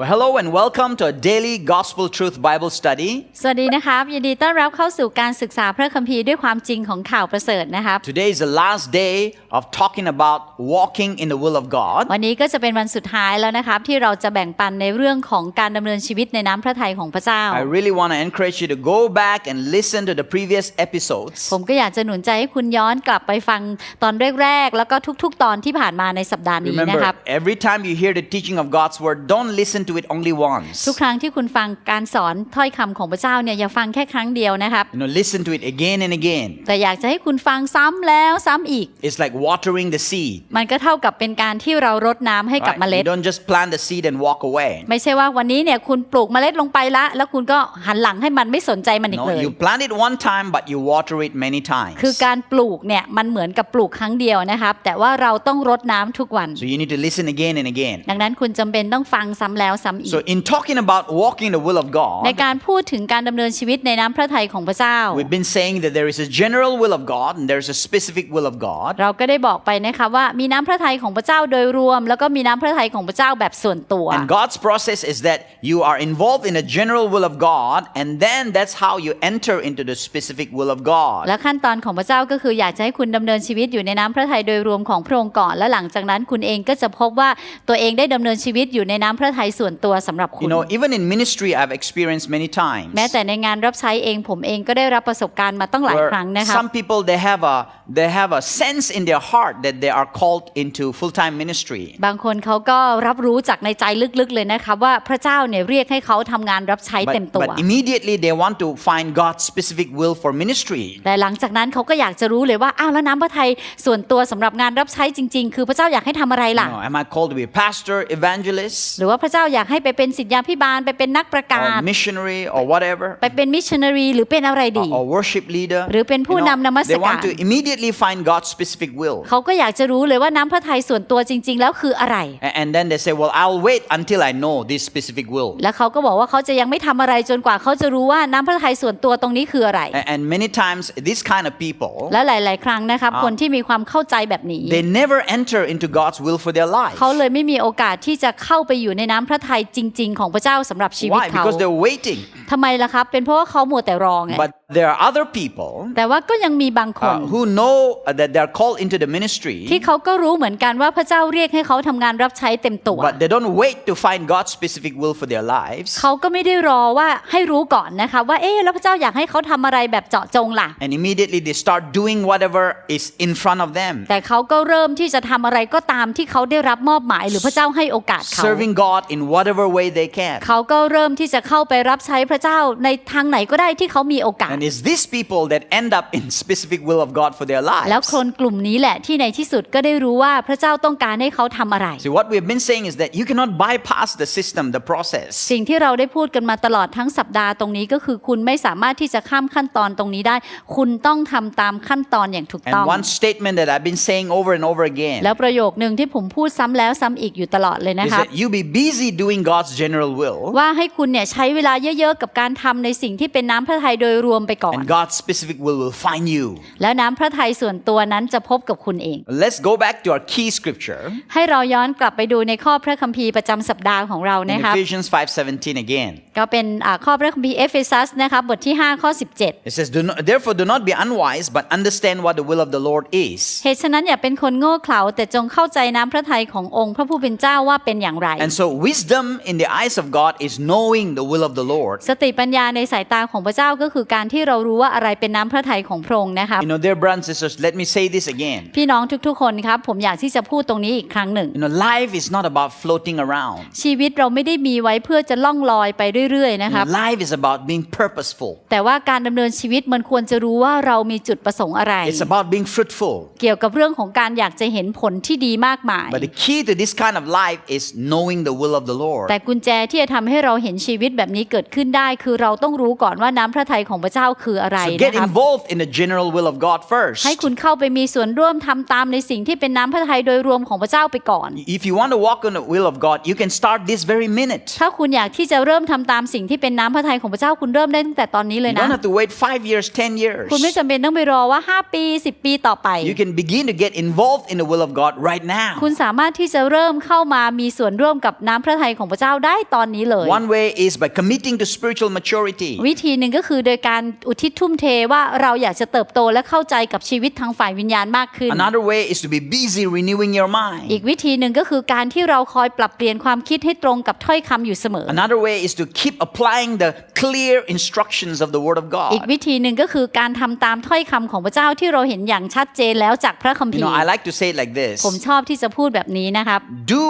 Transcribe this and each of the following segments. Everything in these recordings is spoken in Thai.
Well, hello and welcome to a daily gospel truth Bible study. สวัสดีนะครับยินดีต้อนรับเข้าสู่การศึกษาพระคัมภีร์ด้วยความจริงของข่าวประเสริฐนะครับ Today is the last day of talking about walking in the will of God. วันนี้ก็จะเป็นวันสุดท้ายแล้วนะครับ ที่เราจะแบ่งปันในเรื่องของการดำเนินชีวิตในน้ำพระทัยของพระเจ้า I really want to encourage you to go back and listen to the previous episodes. ผมก็อยากจะหนุนใจให้คุณย้อนกลับไปฟังตอนแรกๆ แล้วก็ทุกๆ ตอนที่ผ่านมาในสัปดาห์นี้นะค Remember, รับ every time you hear the teaching of God's word, don't listen to it only once. ทุกครั้งที่คุณฟังการสอนถ้อยคำของพระเจ้าเนี่ยอย่าฟังแค่ครั้งเดียวนะครับ You know, listen to it again and again. แต่อยากจะให้คุณฟังซ้ำแล้วซ้ำอีก It's like watering the seed. มันก็เท่ากับเป็นการที่เรารดน้ำให้กับ right? เมล็ด You don't just plant the seed and walk away. ไม่ใช่ว่าวันนี้เนี่ยคุณปลูกเมล็ดลงไปละแล้วคุณก็หันหลังให้มันไม่สนใจมันอีก No, เลย you plant it one time, but you water it many times. คือการปลูกเนี่ยมันเหมือนกับปลูกครั้งเดียวนะครับแต่ว่าเราต้องรดน้ำทุกวัน So you need to listen again and again. ดังนั้นคุณจำเป็นต้องฟังซ้ำแล้วซ้ำอีก So in talking about walking the will of ใน God, การพูดถึงการดำเนินชีวิตในน้ำพระทัยของพระเจ้า we've been saying that there is a general will of God and there's a specific will of God. เราก็ได้บอกไปนะคะว่ามีน้ำพระทัยของพระเจ้าโดยรวม แล้วก็มีน้ำพระทัยของพระเจ้าแบบส่วนตัว And God's process is that you are involved in a general will of God, and then that's how you enter into the specific will of God. และขั้นตอนของพระเจ้าก็คืออยากจะให้คุณดำเนินชีวิตอยู่ในน้ำพระทัยโดยรวมของพระองค์ก่อน และหลังจากนั้นคุณเองก็จะพบว่าตัวเองได้ดำเนินชีวิตอยู่ในน้ำพระทัยส่วนตัวสำหรับคุ You ณ know, even in ministry, I've experienced many times แม้แต่ในงานรับใช้เองผมเองก็ได้รับประสบการณ์มาตั้งหลาย where ครั้งนะครับ some people they have a they have a sense in their heart that they are called into full-time ministry. บางคนเขาก็รับรู้จากในใจลึกๆเลยนะครับว่าพระเจ้าเนี่ยเรียกให้เขาทำงานรับใช้เต็ม But, ตัว but immediately they want to find God's specific will for ministry. แต่หลังจากนั้นเขาก็อยากจะรู้เลยว่าอ้าวแล้วน้ำพระทัยส่วนตัวสำหรับงานรับใช้จริง ๆ คือพระเจ้าอยากให้ทำอะไร You ล่ะ know, am I called to be a pastor, evangelist, หรือว่าพระเจ้าอยากให้ไปเป็นศิษยาพิบาลไปเป็นนักประกาศ or missionary, or whatever, ไปเป็นมิชชันนารีหรือเป็นอะไรดี or, or worship leader? หรือเป็นผู้ You know, นำนมัส they การ want to immediately find God's specific will. เขาก็อยากจะรู้เลยว่าน้ำพระทัยส่วนตัวจริง ๆ แล้วคืออะไร A- And then they say, Well, I'll wait until I know this specific will. แล้วเขาก็บอกว่าเขาจะยังไม่ทำอะไรจนกว่าเขาจะรู้ว่าน้ำพระทัยส่วนตัวตรงนี้คืออะไร A- And many times, this kind of people, และหลาย ๆ ครั้งนะครับคนที่มีความเข้าใจแบบนี้ they never enter into God's will for their life. เขาเลยไม่มีโอกาสที่จะเข้าไปอยู่ในน้ำพระทัยจริง ๆ ของพระเจ้าสำหรับชีวิต Why? เขา Because they're waiting. ทำไมล่ะครับ เป็นเพราะว่าเขามัวแต่รอไง But there are other people แต่ว่าก็ยังมีบางคน uh, who know uh, that they're called into the ministry, ที่เขาก็รู้เหมือนกันว่าพระเจ้าเรียกให้เขาทำงานรับใช้เต็มตัว but they don't wait to find God's specific will for their lives. เขาก็ไม่ได้รอว่าให้รู้ก่อนนะคะว่าเอ๊ะแล้วพระเจ้าอยากให้เขาทำอะไรแบบเจาะจงล่ะ And immediately they start doing whatever is in front of them, แต่เขาก็เริ่มที่จะทำอะไรก็ตามที่เขาได้รับมอบหมายหรือพระเจ้าให้โอกาสเขา serving God in whatever way they can. เขาก็เริ่มที่จะเข้าไปรับใช้พระเจ้าในทางไหนก็ได้ที่เขามีโอกาส And it's these people that end up in specific will of God for their แล้ว lives. คนกลุ่มนี้แหละที่ในที่สุดก็ได้รู้ว่าพระเจ้าต้องการให้เขาทำอะไร See, what we've been saying is that you cannot bypass the system, the process. สิ่งที่เราได้พูดกันมาตลอดทั้งสัปดาห์ตรงนี้ก็คือคุณไม่สามารถที่จะข้ามขั้นตอนตรงนี้ได้ คุณต้องทำตามขั้นตอนอย่างถูกต้อง And one statement that I've been saying over and over again แล้วประโยคนึงที่ผมพูดซ้ำแล้วซ้ำอีกอยู่ตลอดเลยนะ is ครับ that you be busy doing God's general will, ว่าให้คุณเนี่ยใช้เวลาเยอะๆกับการทำในสิ่งที่เป็นน้ำพระทัยโดยรวมไปก่อน and God's specific will will find you. แล้วน้ำพระทัยส่วนตัวนั้นจะพบกับคุณเอง Let's go back to our key scripture ให้เราย้อนกลับไปดูในข้อพระคัมภีร์ประจำสัปดาห์ของเรา in นะครับ Ephesians 5:17 again. ก็เป็นอ่าข้อพระคัมภีร์เอเฟซัสนะครับบทที่5ข้อ17 It says, do not, Therefore, do not be unwise, but understand what the will of the Lord is. เหตุฉะนั้นอย่าเป็นคนโง่เขลาแต่จงเข้าใจน้ำพระทัยขององค์พระผู้เป็นเจ้าว่าเป็นอย่างไร And so, wisdom in the eyes of God is knowing the will of the Lord. สติปัญญาในสายตาของพระเจ้าก็คือการที่เรารู้ว่าอะไรเป็นน้ำพระทัยของพระองค์นะครับ You know, dear brothers and sisters, let me say this again. พี่น้องทุกๆคนครับผมอยากที่จะพูดตรงนี้อีกครั้งหนึ่ง You know, life is not about floating around. ชีวิตเราไม่ได้มีไว้เพื่อจะล่องลอยไปเรื่อยๆนะ You ค know, รับ life is about being purposeful. แต่ว่าการดำเนินชีวิตมันควรจะรู้ว่าเรามีจุดประสงค์อะไร It's about being fruitful. เกี่ยวกับเรื่องของการอยากจะเห็นผลที่ดีมากมาย But the key to this kind of life is knowing the will of the Lord. แต่กุญแจที่จะทำให้เราเห็นชีวิตแบบนี้เกิดขึ้นได้ คือเราต้องรู้ก่อนว่าน้ำพระทัยของพระเจ้าคืออะไร So นะ get ครับ involved in the general will of God first. ให้คุณเข้าไปมีส่วนร่วมทำตามในสิ่งที่เป็นน้ำพระทัยโดยรวมของพระเจ้าไปก่อน If you want to walk in the will of God, you can start this very minute. ถ้าคุณอยากที่จะเริ่มทำตามสิ่งที่เป็นน้ำพระทัยของพระเจ้าคุณเริ่มได้ตั้งแต่ตอนนี้เลย You นะ don't have to wait five years, ten years. คุณไม่จำเป็นต้องไปรอว่า 5 ปี 10 ปีต่อไป You can begin to get involved in the will of God right now. คุณสามารถที่จะเริ่มเข้ามามีส่วนร่วมกับน้ำพระทัยยของพระเจ้าได้ตอนนี้เลย One way is by committing to spiritual maturity. วิธีหนึ่งก็คือโดยการอุทิศทุ่มเทว่าเราอยากจะเติบโตและเข้าใจกับชีวิตทางฝ่ายวิญญาณมากขึ้น Another way is to be busy renewing your อี mind. กวิธีหนึ่งก็คือการที่เราคอยปรับเปลี่ยนความคิดให้ตรงกับถ้อยคำอยู่เสมอ Another way is to keep applying the clear instructions of the Word of อีก God. วิธีหนึ่งก็คือการทำตามถ้อยคำของพระเจ้าที่เราเห็นอย่างชัดเจนแล้วจากพระคัม You ภี know, ร์ I like to say it like this ผมชอบที่จะพูดแบบนี้นะครับ Do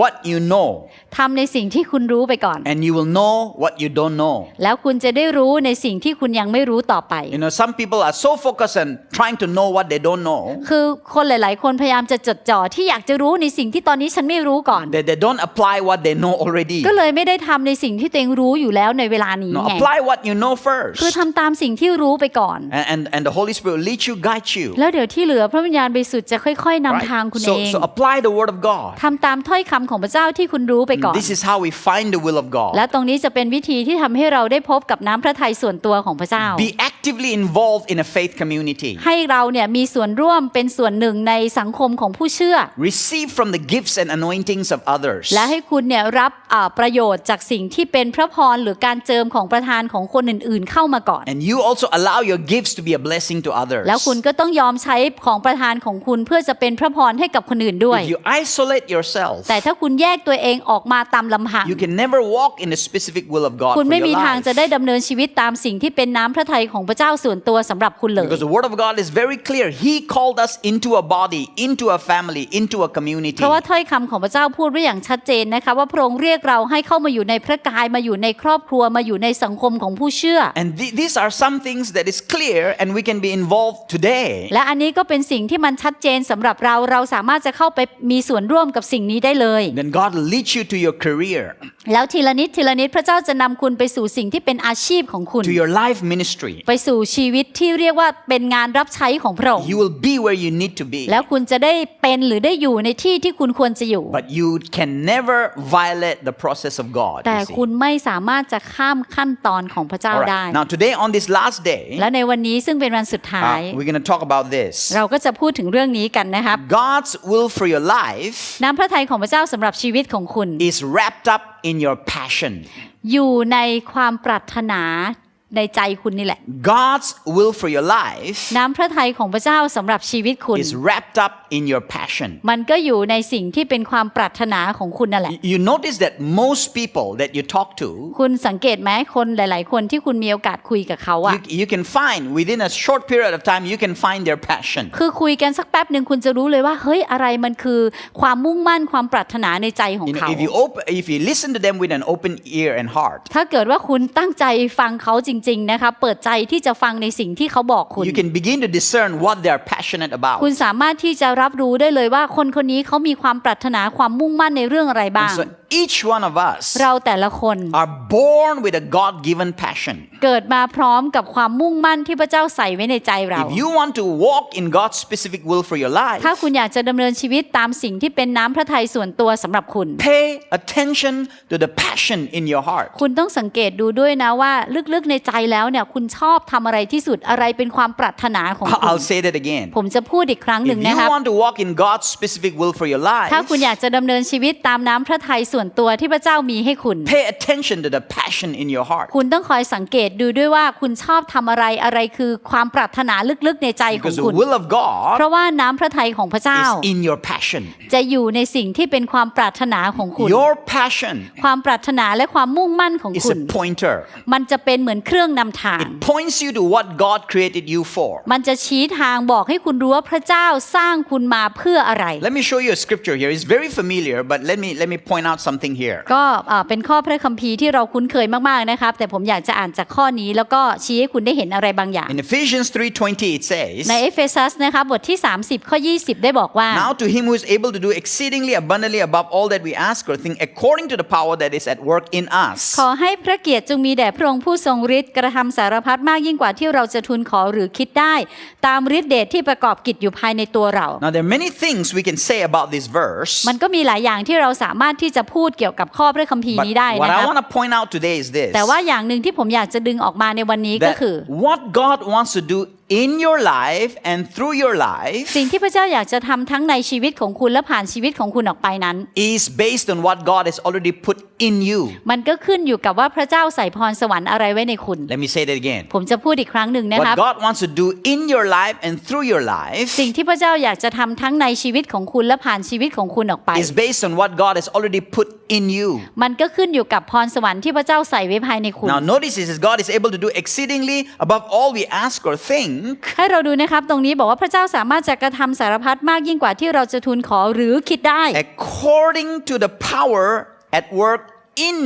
what you know, ทำในสิ่งที่คุณรู้ไปก่อน and you will know what you don't know. แล้วคุณจะได้รู้ในสิ่งที่คุณยังไม่รู้ต่อไป You know, some people are so focused on trying to know what they don't know คือคนหลาย ๆ คนพยายามจะจดจ่อที่อยากจะรู้ในสิ่งที่ตอนนี้ฉันไม่รู้ก่อน that they don't apply what they know already. ก็เลยไม่ได้ทำในสิ่งที่ตัวเองรู้อยู่แล้วในเวลานี้ No, ไง apply what you know first. คือทำตามสิ่งที่รู้ไปก่อน And, and, and the Holy Spirit will lead you, guide you. แล้วเดี๋ยวที่เหลือพระวิญญาณบริสุทธิ์จะค่อย ๆนำทาง Right? คุณเอ So, ง so apply the Word of God. ทำตามถ้อยคำของพระเจ้าที่คุณรู้ไปก่อน This is how we find the will of และ God. ตรงนี้จะเป็นวิธีที่ทำให้เราได้พบกับน้ำพระทัยส่วนตัวของพระเจ้า Be actively involved in a faith community. ให้เราเนี่ยมีส่วนร่วมเป็นส่วนหนึ่งในสังคมของผู้เชื่อ Receive from the gifts and anointings of others. และให้คุณเนี่ยรับอ่าประโยชน์จากสิ่งที่เป็นพระพรหรือการเจิมของประธานของคนอื่น ๆ เข้ามาก่อน And you also allow your gifts to be a blessing to others. แล้วคุณก็ต้องยอมใช้ของประธานของคุณเพื่อจะเป็นพระพรให้กับคนอื่นด้วย If you isolate yourself, แต่ถ้าคุณแยกตัวเองออกมาตามลำพัง you can never walk in the specific will of God คุณ for ไม่ your มีทาง life. จะได้ดำเนินชีวิตตามสิ่งที่เป็นน้ำพระทัยของพระเจ้าส่วนตัวสำหรับคุณเลย Because the Word of God is very clear. He called us into a body, into a family, into a community. เพราะว่าถ้อยคำของพระเจ้าพูดไว้อย่างชัดเจนนะคะว่าพระองค์เรียกเราให้เข้ามาอยู่ในพระกายมาอยู่ในครอบครัวมาอยู่ในสังคมของผู้เชื่อ And th- these are some things that is clear and we can be involved today. และอันนี้ก็เป็นสิ่งที่มันชัดเจนสำหรับเราเราสามารถจะเข้าไปมีส่วนร่วมกับสิ่งนี้ได้เลย Then God will lead you to your career, แล้วทีละนิดทีละนิดพระเจ้าจะนำคุณไปสู่สิ่งที่เป็นอาชีพของคุณ to your life ministry. ไปสู่ชีวิตที่เรียกว่าเป็นงานรับใช้ของพระองค์ You will be where you need to be. แล้วคุณจะได้เป็นหรือได้อยู่ในที่ที่คุณควรจะอยู่ But you can never violate the process of God. you แต่ see. คุณไม่สามารถจะข้ามขั้นตอนของพระเจ้า All ได้ right. Now, today on this last day, และในวันนี้ซึ่งเป็นวันสุดท้าย uh, we're going to talk about this. เราก็จะพูดถึงเรื่องนี้กันนะครับ God's will for your life น้ำพระทัยของพระเจ้าสำหรับชีวิตของคุณ is wrapped up in your passion. อยู่ในความปรารถนา ในใจคุณนี่แหละ God's will for your life น้ำพระทัยของพระเจ้าสำหรับชีวิตคุณ is wrapped up in your passion. มันก็อยู่ในสิ่งที่เป็นความปรารถนาของคุณนั่นแหละ You notice that most people that you talk to, คุณสังเกตไหมคนหลาย ๆ คนที่คุณมีโอกาสคุยกับเขาอะ you, you can find within a short period of time, you can find their passion. คือคุยกันสักแป๊บหนึ่งคุณจะรู้เลยว่าเฮ้ยอะไรมันคือความมุ่งมั่นความปรารถนาในใจของ You know, เขา if you open, if you listen to them with an open ear and heart, ถ้าเกิดว่าคุณตั้งใจฟังเขาจริงๆนะคะเปิดใจที่จะฟังในสิ่งที่เขาบอกคุณ you can begin to discern what they are passionate about. คุณสามารถที่จะรับรู้ได้เลยว่าคนคนนี้เขามีความปรารถนาความมุ่งมั่นในเรื่องอะไรบ้าง So each one of us เราแต่ละคน are born with a God-given passion. เกิดมาพร้อมกับความมุ่งมั่นที่พระเจ้าใส่ไว้ในใจเรา If you want to walk in God's specific will for your life, ถ้าคุณอยากจะดำเนินชีวิตตามสิ่งที่เป็นน้ำพระทัยส่วนตัวสำหรับคุณ pay attention to the passion in your heart. คุณต้องสังเกตดูด้วยนะว่าลึกๆในใจแล้วเนี่ยคุณชอบทำอะไรที่สุดอะไรเป็นความปรารถนาของคุณ I'll say that again. ผมจะพูดอีกครั้งหนึ่ If ง you นะครับ want to walk in God's specific will for your life, ถ้าคุณอยากจะดำเนินชีวิตตามน้ำพระทัยส่วนตัวที่พระเจ้ามีให้คุณ pay attention to the passion in your heart. คุณต้องคอยสังเกตดูด้วยว่าคุณชอบทำอะไรอะไรคือความปรารถนาลึกๆในใจของ Because the คุณ will of เพ God ราะว่าน้ำพระทัยของพระเจ้า is in your passion. จะอยู่ในสิ่งที่เป็นความปรารถนาของคุณ Your passion ความปรารถนาและความมุ่งมั่นของ is คุณ a pointer. มันจะเป็นเหมือนเครื่องนำทาง It points you to what God created you for. มันจะชี้ทางบอกให้คุณรู้ว่าพระเจ้าสร้างคุณมาเพื่ออะไร Let me show you a scripture here. It's very familiar, but let me let me point out something here. ก็อ่าเป็นข้อพระคัมภีร์ที่เราคุ้นเคยมากๆนะครับ แต่ผมอยากจะอ่านจากข้อนี้ แล้วก็ชี้ให้คุณได้เห็นอะไรบางอย่าง In Ephesians 3:20 it says, ในเอเฟซัสนะคะบทที่ 30 ข้อ 20 ได้บอกว่า Now to him who is able to do exceedingly abundantly above all that we ask or think according to the power that is at work in us. ขอให้พระเกียรติจงมีแด่พระองค์ผู้ทรงฤทธิ์กระทำสารพัดมากยิ่งกว่าที่เราจะทูลขอหรือคิดได้ ตามฤทธิเดชที่ประกอบกิจอยู่ภายในตัวเรา Now there are many things we can say about this verse. มันก็มีหลายอย่างที่เราสามารถที่จะพูดเกี่ยวกับข้อพระคัมภีร์ But นี้ได้ what นะค I รับ want to point out today is this แต่ว่าอย่างหนึ่งที่ผมอยากจะดึงออกมาในวันนี้ก็ that คือ what God wants to do in your life and through your life สิ่งที่พระเจ้าอยากจะทำทั้งในชีวิตของคุณและผ่านชีวิตของคุณออกไปนั้น is based on what God has already put in you. มันก็ขึ้นอยู่กับว่าพระเจ้าใส่พรสวรรค์อะไรไว้ในคุณ Let me say that again. ผมจะพูดอีกครั้งหนึ่งนะครับ What God wants to do in your life and through your life สิ่งที่พระเจ้าอยากจะทำทั้งในชีวิตของคุณและผ่านชีวิตของคุณออกไป is based on what God has already put in you. มันก็ขึ้นอยู่กับพรสวรรค์ที่พระเจ้าใส่ไว้ภายในคุณ Now, notice this is God is able to do exceedingly above all we ask or think ให้เราดูนะครับตรงนี้บอกว่าพระเจ้าสามารถจะกระทำสารพัดมากยิ่งกว่าที่เราจะทูลขอหรือคิดได้ according to the power at work in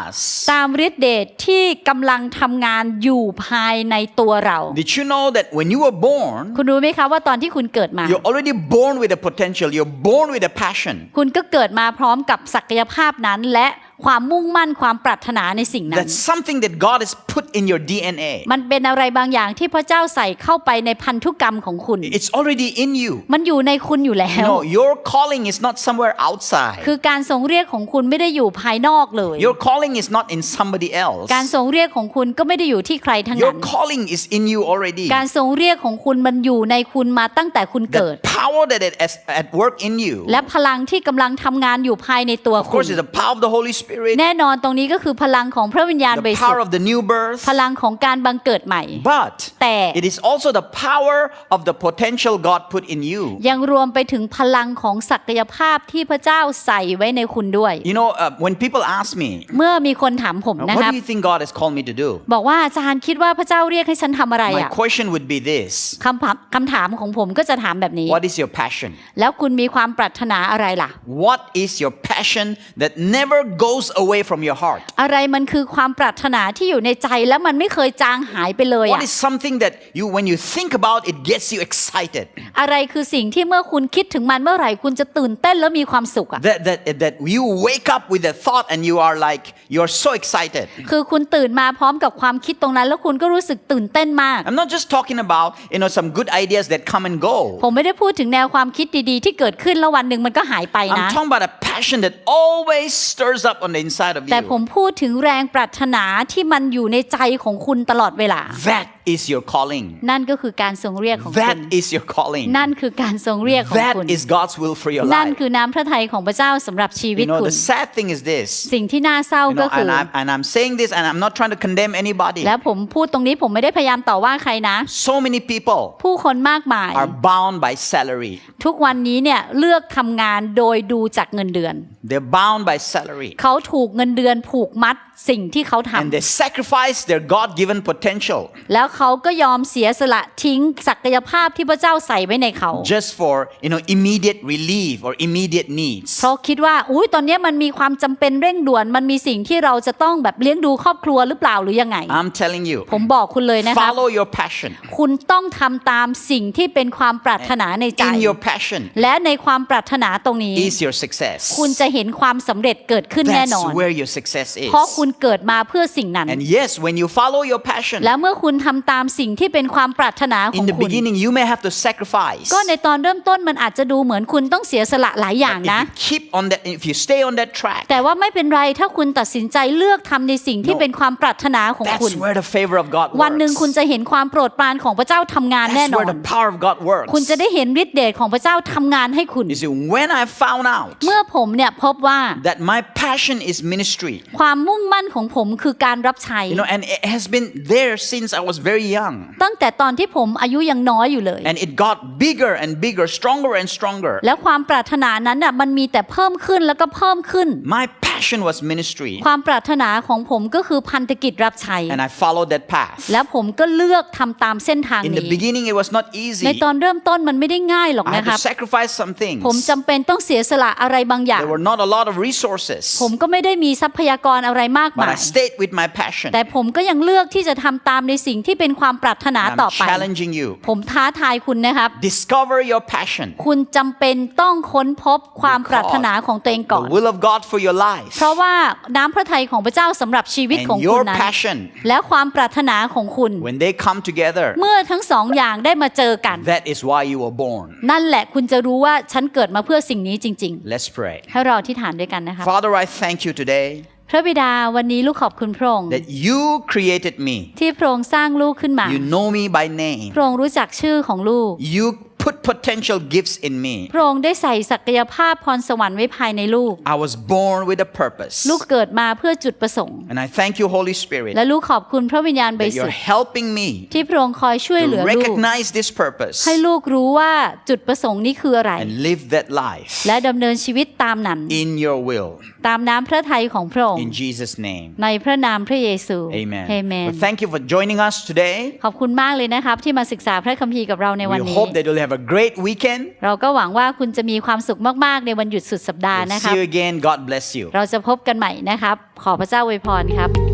us. ตามฤทธิเดชที่กำลังทำงานอยู่ภายในตัวเรา Did you know that when you were born, คุณรู้ไหมคะว่าตอนที่คุณเกิดมา you're already born with a potential, you're born with a passion. คุณก็เกิดมาพร้อมกับศักยภาพนั้นและ ความมุ่งมั่นความปรารถนาในสิ่งนั้น That's something that God has put in your DNA. มันเป็นอะไรบางอย่างที่พระเจ้าใส่เข้าไปในพันธุกรรมของคุณ It's already in you. มันอยู่ในคุณอยู่แล้ว No, your calling is not somewhere outside. คือการทรงเรียกของคุณไม่ได้อยู่ภายนอกเลย Your calling is not in somebody else. การทรงเรียกของคุณก็ไม่ได้อยู่ที่ใครทั้ง Your นั้น calling is in you already. การทรงเรียกของคุณมันอยู่ในคุณมาตั้งแต่คุณเกิด The power that is at work in you, และพลังที่กำลังทำงานอยู่ภายในตัว of คุณ course, is the power of the Holy Spirit, แน่นอนตรงนี้ก็คือพลังของพระวิญญาณบ the ริสุท power ธิ์ of the new birth. พลังของการบังเกิดใหม่ But แต่ it is also the power of the potential God put in you. ยังรวมไปถึงพลังของศักยภาพที่พระเจ้าใส่ไว้ในคุณด้วย You know, uh, when people ask me, เมื่อมีคนถามผมนะ what ครับ do you think God has called me to do? บอกว่าอาจารย์คิดว่าพระเจ้าเรียกให้ฉันทำอะไร My อะ question would be this คำถามคำถามของผมก็จะถามแบบนี้ What is your passion? แล้วคุณมีความปรารถนาอะไรล่ะ What is your passion that never goes away from your heart? อะไรมันคือความปรารถนาที่อยู่ในใจแล้วมันไม่เคยจางหายไปเลย What อะ is something that you, when you think about, it gets you excited? อะไรคือสิ่งที่เมื่อคุณคิดถึงมันเมื่อไหร่คุณจะตื่นเต้นแล้วมีความสุขอะ That, that, that you wake up with a thought and you are like, you're so excited. คือคุณตื่นมาพร้อมกับความคิดตรงนั้น แล้วคุณก็รู้สึกตื่นเต้นมาก I'm not just talking about, you know, some good ideas that come and go. ผมไม่ได้พูดถึงแนวความคิดดีๆ ที่เกิดขึ้นแล้ววันหนึ่งมันก็หายไป I'm นะ talking about a passion that always stirs up on the inside of แต่ผม you. พูดถึงแรงปรารถนาที่มันอยู่ในใจของคุณตลอดเวลา That is your calling. นั่นก็คือการทรงเรียกของคุณ That is your calling. นั่นคือการทรงเรียกของ That คุณ is God's will for your นั่น life. คือน้ำพระทัยของพระเจ้าสำหรับชีวิ You ต know, คุณ the sad thing is this. สิ่งที่น่าเศร้า You ก็ know, คือ and I'm, and I'm saying this, and I'm not trying to condemn anybody. และผมพูดตรงนี้ผมไม่ได้พยายามต่อว่าใครนะ So many people ผู้คนมากมาย are bound by salary. ทุกวันนี้เนี่ยเลือกทำงานโดยดูจากเงินเดือน They're bound by salary. เขาถูกเงินเดือนผูกมัดสิ่งที่เขาท And they sacrifice their God given potential ำแล้วเขาก็ยอมเสียสละทิ้งศักยภาพที่พระเจ้าใส่ไว้ในเขา just for, you know, immediate relief or immediate needs. เพราะคิดว่าอุ้ยตอนนี้มันมีความจำเป็นเร่งด่วนมันมีสิ่งที่เราจะต้องแบบเลี้ยงดูครอบครัวหรือเปล่าหรือยังไง I'm telling you, ผมบอกคุณเลยนะครับ follow your passion. คุณต้องทำตามสิ่งที่เป็นความปรารถนาในใจ In your passion และในความปรารถนาตรงนี้ is your success. คุณจะเห็นความสำเร็จเกิดขึ้นแน่น That's อน where your success is. เพราะคุณเกิดมาเพื่อสิ่งนั้น And yes, when you follow your passion, และเมื่อคุณทำตามสิ่งที่เป็นความปรารถนาขอ in ง the คุณ beginning, you may have to sacrifice. ก็ในตอนเริ่มต้นมันอาจจะดูเหมือนคุณต้องเสียสละหลายอย่าง If นะ you keep on that, if you stay on that track, แต่ว่าไม่เป็นไรถ้าคุณตัดสินใจเลือกทำในสิ่งที่ No. เป็นความปรารถนาของคุณ that's where the favor of God วันหนึ่ง works. คุณจะเห็นความโปรดปรานของพระเจ้าทำงานแน่ That's นอ where น the power of God works. คุณจะได้เห็นฤทธิ์เดชของพระเจ้าทำงานให้คุณ You see, when I found out เมื่อผมเนี่ยพบว่า that my passion is ministry, ความมุ่งมั่นของผมคือการรับใช้ you know, and it has been there since I was very young. ตั้งแต่ตอนที่ผมอายุยังน้อยอยู่เลย And it got bigger and bigger, stronger and stronger. แล้วความปรารถนานั้นน่ะมันมีแต่เพิ่มขึ้นแล้วก็เพิ่มขึ้น My passion was ministry, ความปรารถนาของผมก็คือพันธกิจรับใช้ and I followed that path. แล้วผมก็เลือกทำตามเส้นทาง In the นี้ beginning, it was not ใน easy. ตอนเริ่มต้นมันไม่ได้ง่ายหรอก I had นะค to รับ sacrifice some ผม things. จำเป็นต้องเสียสละอะไรบางอย่าง There were not a lot of resources, ผมก็ไม่ได้มีทรัพยากรอะไรมาก but มาย I stayed with my passion. แต่ผมก็ยังเลือกที่จะทำตามในสิ่งที่เป็นความปรารถนา And ต่อ I'm ไป challenging you. ผมท้าทายคุณนะครับ Discover your passion, คุณจำเป็นต้องค้นพบความปรารถนาของตัวเองก่อน the will of God for your life, เพราะว่าน้ำพระทัยของพระเจ้าสำหรับชีวิตของ and คุณ your นั้น passion. และความปรารถนาของคุณ When they come together, เมื่อทั้งสองอย่างได้มาเจอกัน that is why you were born. นั่นแหละคุณจะรู้ว่าฉันเกิดมาเพื่อสิ่งนี้จริง Let's pray. ๆให้เราที่ฐานด้วยกันนะคะ Father, I thank you today พระบิดาวันนี้ลูกขอบคุณพระองค์ that you created me. ที่พระองค์สร้างลูกขึ้นมา You know me by name. พระองค์รู้จักชื่อของลูก You put potential gifts in me. พระองค์ได้ใส่ศักยภาพพรสวรรค์ไว้ภายในลูก I was born with a purpose. ลูกเกิดมาเพื่อจุดประสงค์ And I thank you, Holy Spirit, และลูกขอบคุณพระวิญญาณบ that ริสุท you're ธิ์ helping me ที่พระองค์คอยช่วยเหลื to อลูก recognize this purpose ให้ลูกรู้ว่าจุดประสงค์นี้คืออะไร and live that life และดำเนินชีวิตตามนั้น in your will. ตามน้ำพระทัยของพระองค์ In Jesus' name. ในพระนามพระเยซู Amen. เอเมน Well, thank you for joining us today. ขอบคุณมากเลยนะครับที่มาศึกษาพระคัมภีร์กับเราในวัน We นี้ hope that you'll have a great weekend. เราก็หวังว่าคุณจะมีความสุขมากๆ ในวันหยุดสุดสัปดาห์ We'll นะครั see บ you again. God bless you. เราจะพบกันใหม่นะครับ ขอพระเจ้าอวยพรครับ